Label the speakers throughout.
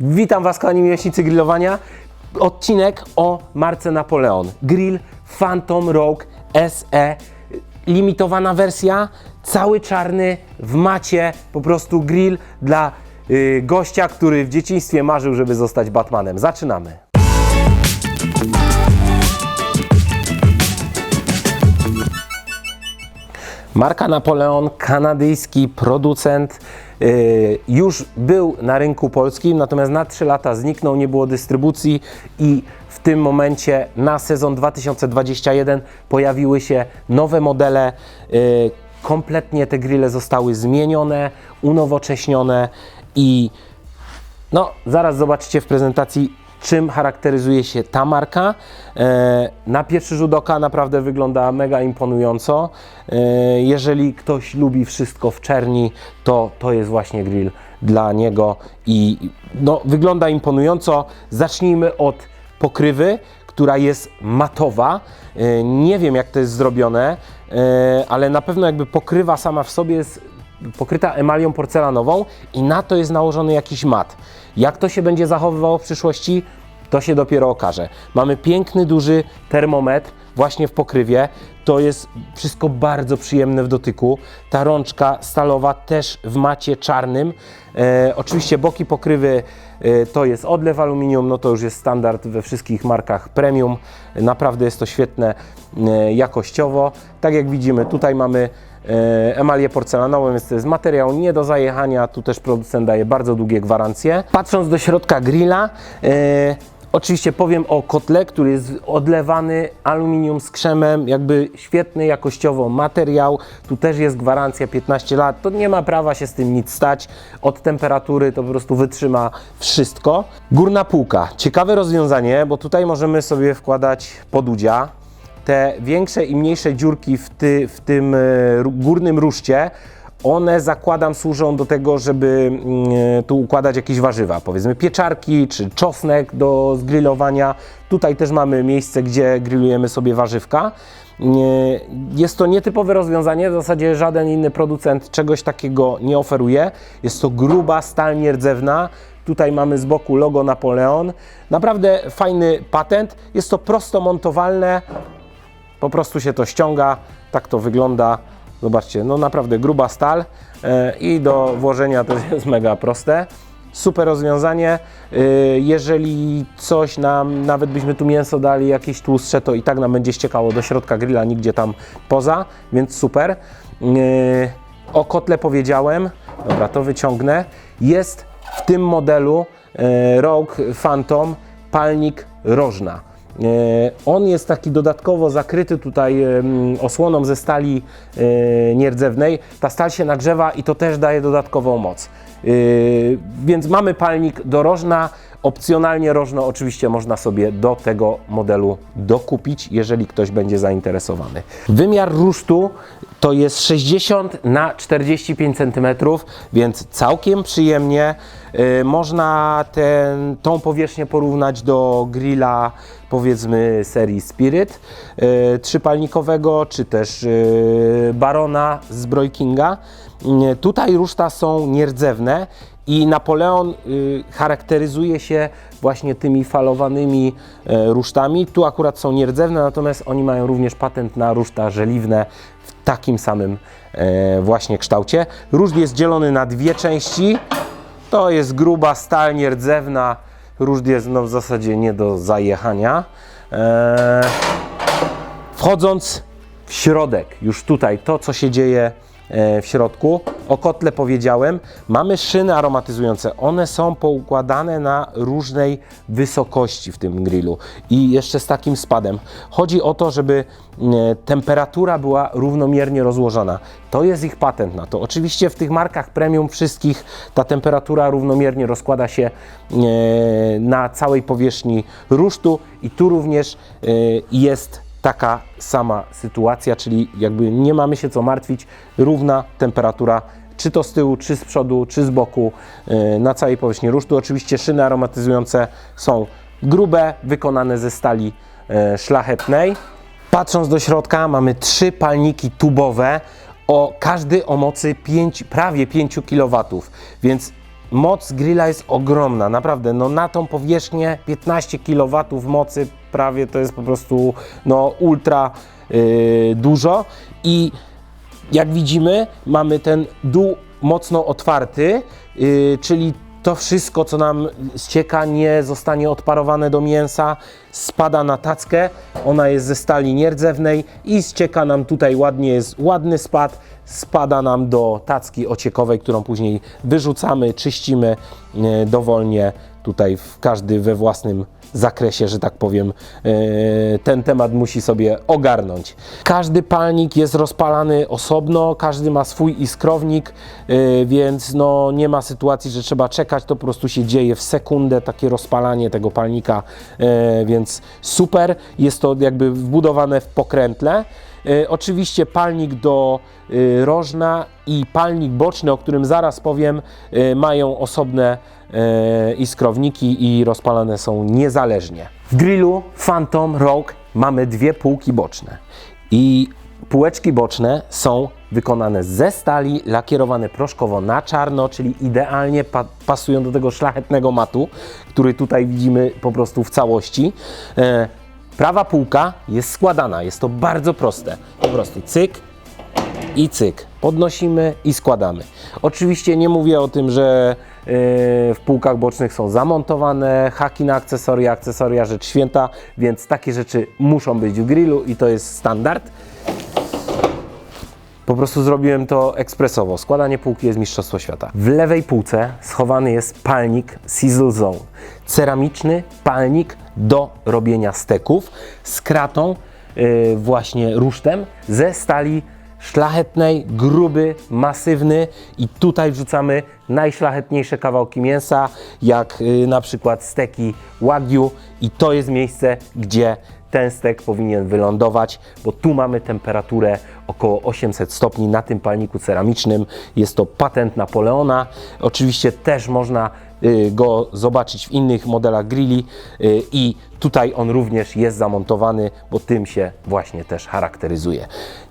Speaker 1: Witam Was, kochani miłośnicy grillowania. Odcinek o marce Napoleon. Grill Phantom Rogue SE. Limitowana wersja, cały czarny, w macie. Po prostu grill dla y, gościa, który w dzieciństwie marzył, żeby zostać Batmanem. Zaczynamy. Marka Napoleon, kanadyjski producent, yy, już był na rynku polskim, natomiast na 3 lata zniknął, nie było dystrybucji i w tym momencie na sezon 2021 pojawiły się nowe modele. Yy, kompletnie te grille zostały zmienione, unowocześnione i no, zaraz zobaczycie w prezentacji, czym charakteryzuje się ta marka. E, na pierwszy rzut oka naprawdę wygląda mega imponująco. E, jeżeli ktoś lubi wszystko w czerni, to to jest właśnie grill dla niego i no, wygląda imponująco. Zacznijmy od pokrywy, która jest matowa. E, nie wiem, jak to jest zrobione, ale na pewno jakby pokrywa sama w sobie jest pokryta emalią porcelanową i na to jest nałożony jakiś mat. Jak to się będzie zachowywało w przyszłości, to się dopiero okaże. Mamy piękny, duży termometr właśnie w pokrywie. To jest wszystko bardzo przyjemne w dotyku. Ta rączka stalowa też w macie czarnym. E, oczywiście boki pokrywy to jest odlew aluminium, no to już jest standard we wszystkich markach premium. Naprawdę jest to świetne e, jakościowo. Tak jak widzimy, tutaj mamy e, emalię porcelanową, więc to jest materiał nie do zajechania. Tu też producent daje bardzo długie gwarancje. Patrząc do środka grilla, Oczywiście powiem o kotle, który jest odlewany aluminium z krzemem, jakby świetny jakościowo materiał. Tu też jest gwarancja 15 lat. To nie ma prawa się z tym nic stać. Od temperatury to po prostu wytrzyma wszystko. Górna półka. Ciekawe rozwiązanie, bo tutaj możemy sobie wkładać podudzia. Te większe i mniejsze dziurki w, ty, w tym e, górnym ruszcie one zakładam służą do tego, żeby mm, tu układać jakieś warzywa, powiedzmy pieczarki czy czosnek do zgrillowania. Tutaj też mamy miejsce, gdzie grillujemy sobie warzywka. Jest to nietypowe rozwiązanie, w zasadzie żaden inny producent czegoś takiego nie oferuje. Jest to gruba stal nierdzewna. Tutaj mamy z boku logo Napoleon. Naprawdę fajny patent. Jest to prosto montowalne, po prostu się to ściąga, tak to wygląda. Zobaczcie, no naprawdę gruba stal e, i do włożenia też jest mega proste. Super rozwiązanie. E, Jeżeli coś nam, nawet byśmy tu mięso dali jakieś tłustsze, to i tak nam będzie ściekało do środka grilla, nigdzie tam poza, więc super. E, O kotle powiedziałem, dobra, to wyciągnę. Jest w tym modelu Rogue Phantom palnik rożna. E, On jest taki dodatkowo zakryty tutaj osłoną ze stali e, nierdzewnej. Ta stal się nagrzewa i to też daje dodatkową moc. E, Więc mamy palnik do rożna. Opcjonalnie rożno oczywiście można sobie do tego modelu dokupić, jeżeli ktoś będzie zainteresowany. Wymiar rusztu to jest 60 na 45 cm, więc całkiem przyjemnie. Y, Można ten, tą powierzchnię porównać do grilla powiedzmy serii Spirit y, trzypalnikowego, czy też y, Barona z Broikinga. Y, Tutaj ruszta są nierdzewne i Napoleon y, charakteryzuje się właśnie tymi falowanymi e, rusztami. Tu akurat są nierdzewne, natomiast oni mają również patent na ruszta żeliwne w takim samym e, właśnie kształcie. Ruszt jest dzielony na dwie części. To jest gruba stal nierdzewna. Ruszt jest no, w zasadzie nie do zajechania. E, Wchodząc w środek, już tutaj, to co się dzieje w środku, o kotle powiedziałem, mamy szyny aromatyzujące. One są poukładane na różnej wysokości w tym grillu i jeszcze z takim spadem. Chodzi o to, żeby e, temperatura była równomiernie rozłożona. To jest ich patent na to. Oczywiście w tych markach premium wszystkich ta temperatura równomiernie rozkłada się e, na całej powierzchni rusztu i tu również e, jest taka sama sytuacja, czyli jakby nie mamy się co martwić, równa temperatura, czy to z tyłu, czy z przodu, czy z boku, yy, na całej powierzchni rusztu. Oczywiście szyny aromatyzujące są grube, wykonane ze stali yy, szlachetnej. Patrząc do środka, mamy trzy palniki tubowe, o, każdy o mocy 5, prawie 5 kW, więc moc grilla jest ogromna, naprawdę. No na tą powierzchnię 15 kW mocy prawie to jest po prostu no ultra yy, dużo i jak widzimy, mamy ten dół mocno otwarty, yy, czyli to wszystko, co nam ścieka, nie zostanie odparowane do mięsa, spada na tackę, ona jest ze stali nierdzewnej i ścieka nam tutaj ładnie, jest ładny spad, spada nam do tacki ociekowej, którą później wyrzucamy, czyścimy yy, dowolnie, tutaj każdy we własnym zakresie, że tak powiem, e, ten temat musi sobie ogarnąć. Każdy palnik jest rozpalany osobno, każdy ma swój iskrownik, e, więc no, nie ma sytuacji, że trzeba czekać, to po prostu się dzieje w sekundę takie rozpalanie tego palnika, e, więc super, jest to jakby wbudowane w pokrętle. E, Oczywiście palnik do e, rożna i palnik boczny, o którym zaraz powiem, e, mają osobne iskrowniki i rozpalane są niezależnie. W grillu Phantom Rogue mamy dwie półki boczne i półeczki boczne są wykonane ze stali, lakierowane proszkowo na czarno, czyli idealnie pa pasują do tego szlachetnego matu, który tutaj widzimy po prostu w całości. Prawa półka jest składana, jest to bardzo proste. Po prostu cyk i cyk. Podnosimy i składamy. Oczywiście nie mówię o tym, że yy, w półkach bocznych są zamontowane haki na akcesoria, akcesoria rzecz święta, więc takie rzeczy muszą być w grillu i to jest standard. Po prostu zrobiłem to ekspresowo. Składanie półki jest mistrzostwo świata. W lewej półce schowany jest palnik Sizzle Zone. Ceramiczny palnik do robienia steków z kratą, yy, właśnie rusztem ze stali szlachetnej, gruby, masywny i tutaj wrzucamy najszlachetniejsze kawałki mięsa, jak yy, na przykład steki wagyu i to jest miejsce, gdzie ten stek powinien wylądować, bo tu mamy temperaturę około 800 stopni na tym palniku ceramicznym. Jest to patent Napoleona. Oczywiście też można y, go zobaczyć w innych modelach grilli y, i tutaj on również jest zamontowany, bo tym się właśnie też charakteryzuje.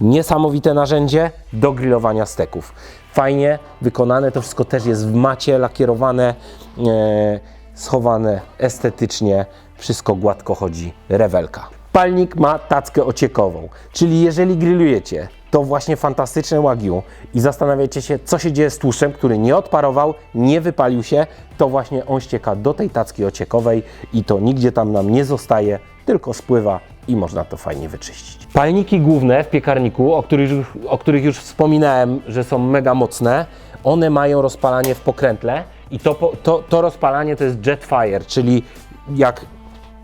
Speaker 1: Niesamowite narzędzie do grillowania steków. Fajnie wykonane, to wszystko też jest w macie lakierowane, e, schowane estetycznie, wszystko gładko chodzi, rewelka. Palnik ma tackę ociekową, czyli jeżeli grillujecie to właśnie fantastyczne wagyu i zastanawiacie się, co się dzieje z tłuszczem, który nie odparował, nie wypalił się, to właśnie on ścieka do tej tacki ociekowej i to nigdzie tam nam nie zostaje, tylko spływa i można to fajnie wyczyścić. Palniki główne w piekarniku, o których, o których już wspominałem, że są mega mocne, one mają rozpalanie w pokrętle i to, to, to rozpalanie to jest jet fire, czyli jak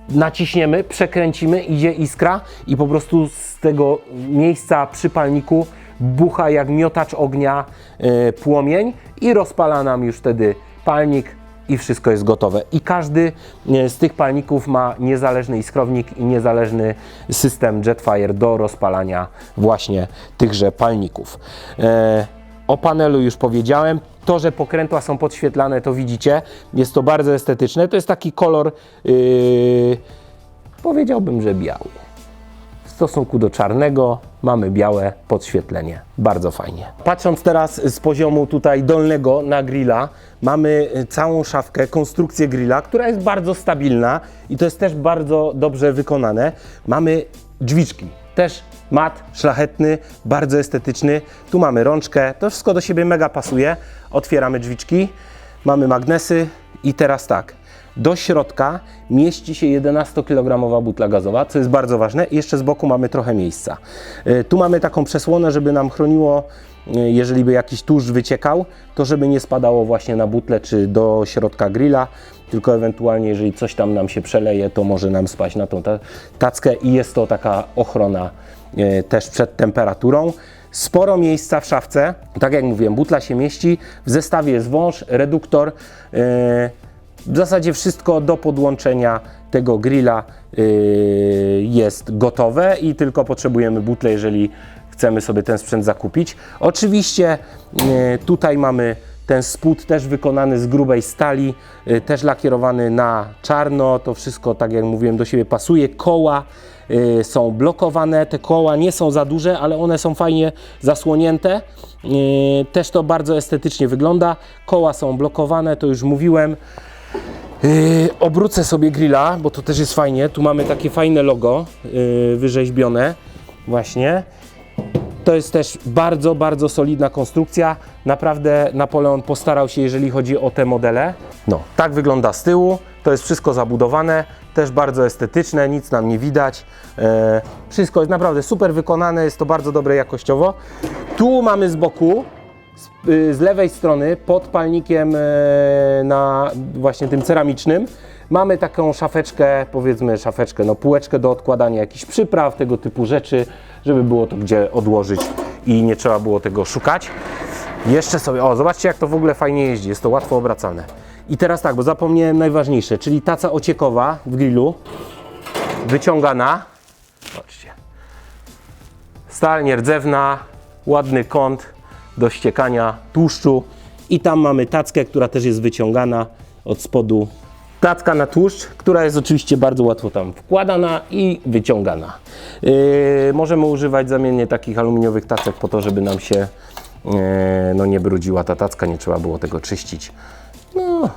Speaker 1: naciśniemy, przekręcimy, idzie iskra i po prostu z tego miejsca przy palniku bucha jak miotacz ognia e, płomień i rozpala nam już wtedy palnik i wszystko jest gotowe. I każdy e, z tych palników ma niezależny iskrownik i niezależny system Jetfire do rozpalania właśnie tychże palników. E, o panelu już powiedziałem. To, że pokrętła są podświetlane, to widzicie. Jest to bardzo estetyczne. To jest taki kolor, yy, powiedziałbym, że biały. W stosunku do czarnego mamy białe podświetlenie. Bardzo fajnie. Patrząc teraz z poziomu tutaj dolnego na grilla, mamy całą szafkę, konstrukcję grilla, która jest bardzo stabilna i to jest też bardzo dobrze wykonane. Mamy drzwiczki, też mat szlachetny, bardzo estetyczny. Tu mamy rączkę, to wszystko do siebie mega pasuje. Otwieramy drzwiczki, mamy magnesy i teraz tak. Do środka mieści się 11-kilogramowa butla gazowa, co jest bardzo ważne. Jeszcze z boku mamy trochę miejsca. Y, Tu mamy taką przesłonę, żeby nam chroniło, jeżeli by jakiś tłuszcz wyciekał, to żeby nie spadało właśnie na butlę czy do środka grilla, tylko ewentualnie jeżeli coś tam nam się przeleje, to może nam spaść na tą ta- tackę i jest to taka ochrona y, też przed temperaturą. Sporo miejsca w szafce, tak jak mówiłem, butla się mieści, w zestawie jest wąż, reduktor, y, w zasadzie wszystko do podłączenia tego grilla yy, jest gotowe i tylko potrzebujemy butlę, jeżeli chcemy sobie ten sprzęt zakupić. Oczywiście yy, tutaj mamy ten spód też wykonany z grubej stali, yy, też lakierowany na czarno. To wszystko, tak jak mówiłem, do siebie pasuje. Koła y, są blokowane, te koła nie są za duże, ale one są fajnie zasłonięte. Też to bardzo estetycznie wygląda. Koła są blokowane, to już mówiłem. Obrócę sobie grilla, bo to też jest fajnie. Tu mamy takie fajne logo wyrzeźbione. Właśnie. To jest też bardzo, bardzo solidna konstrukcja. Naprawdę Napoleon postarał się, jeżeli chodzi o te modele. No, tak wygląda z tyłu. To jest wszystko zabudowane, też bardzo estetyczne, nic nam nie widać. E, wszystko jest naprawdę super wykonane, jest to bardzo dobre jakościowo. Tu mamy z boku z, y, z lewej strony pod palnikiem e, na właśnie tym ceramicznym mamy taką szafeczkę, powiedzmy szafeczkę, no półeczkę do odkładania jakichś przypraw, tego typu rzeczy, żeby było to gdzie odłożyć i nie trzeba było tego szukać. Jeszcze sobie, o zobaczcie jak to w ogóle fajnie jeździ, jest to łatwo obracalne. I teraz tak, bo zapomniałem najważniejsze, czyli taca ociekowa w grillu, wyciągana, zobaczcie, Stal nierdzewna, ładny kąt do ściekania tłuszczu i tam mamy tackę, która też jest wyciągana od spodu. Tacka na tłuszcz, która jest oczywiście bardzo łatwo tam wkładana i wyciągana. Yy, możemy używać zamiennie takich aluminiowych tacek po to, żeby nam się yy, no, nie brudziła ta tacka, nie trzeba było tego czyścić. No,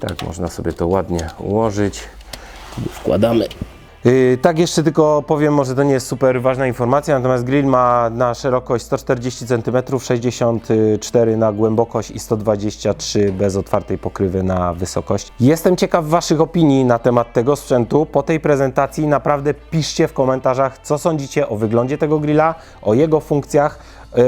Speaker 1: tak można sobie to ładnie ułożyć. Wkładamy tak, jeszcze tylko powiem, może to nie jest super ważna informacja, natomiast grill ma na szerokość 140 cm, 64 na głębokość i 123 bez otwartej pokrywy na wysokość. Jestem ciekaw Waszych opinii na temat tego sprzętu. Po tej prezentacji naprawdę piszcie w komentarzach, co sądzicie o wyglądzie tego grilla, o jego funkcjach yy,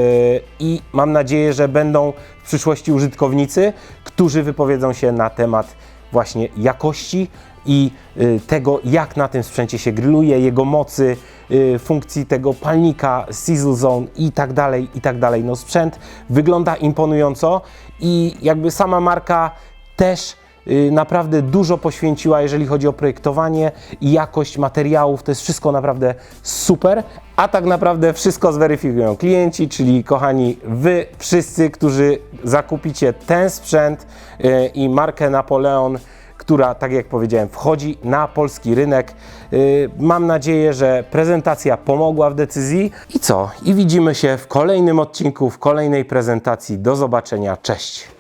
Speaker 1: i mam nadzieję, że będą w przyszłości użytkownicy, którzy wypowiedzą się na temat właśnie jakości i y, tego, jak na tym sprzęcie się grilluje, jego mocy, y, funkcji tego palnika, sizzle zone i tak dalej, i tak dalej. No sprzęt wygląda imponująco i jakby sama marka też y, naprawdę dużo poświęciła, jeżeli chodzi o projektowanie i jakość materiałów. To jest wszystko naprawdę super, a tak naprawdę wszystko zweryfikują klienci, czyli kochani, wy wszyscy, którzy zakupicie ten sprzęt i markę Napoleon, która, tak jak powiedziałem, wchodzi na polski rynek. Y, Mam nadzieję, że prezentacja pomogła w decyzji. I co? I widzimy się w kolejnym odcinku, w kolejnej prezentacji. Do zobaczenia. Cześć!